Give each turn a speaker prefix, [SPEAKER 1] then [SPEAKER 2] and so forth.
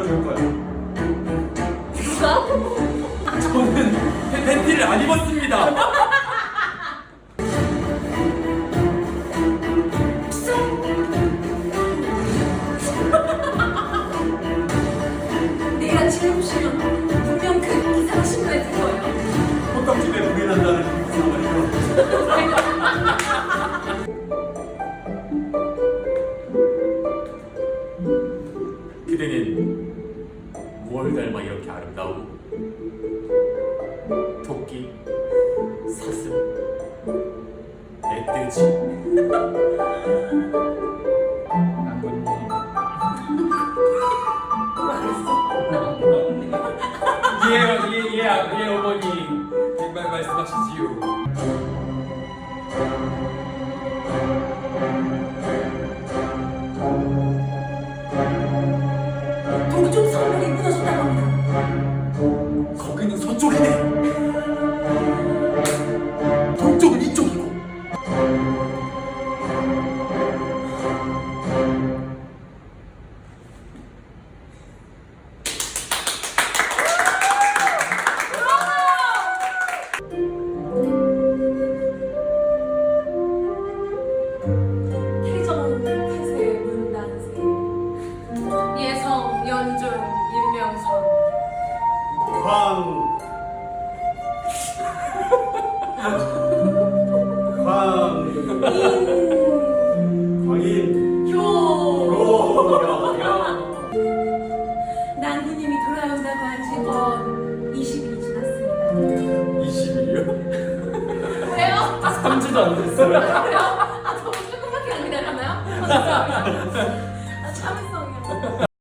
[SPEAKER 1] 입어줄 거예요. 저는 팬티를 안 입었습니다.
[SPEAKER 2] 내가 지금 보시면 분명 그 기사가 신문에 거예요.
[SPEAKER 1] 호떡집에 불이 난다는 그 상황을 들었어요. 기대님 을 닮아 이렇게 아름다우? 토끼, 사슴, 멧돼지. 예, 예, 예, 예, 어머니. 정말 말씀하시지요.
[SPEAKER 2] そんなに苦労したのに。
[SPEAKER 1] 광. 광. 광인.
[SPEAKER 2] 교
[SPEAKER 1] 로.
[SPEAKER 2] 난구님이 돌아온다고 한지건 20일이 지났습니다.
[SPEAKER 1] 20일이요?
[SPEAKER 2] 왜요?
[SPEAKER 3] 3주도 안 됐어요
[SPEAKER 2] 그래요? 아, 너무 조금밖에 안 기다렸나요? 아. 아, 참을성이요.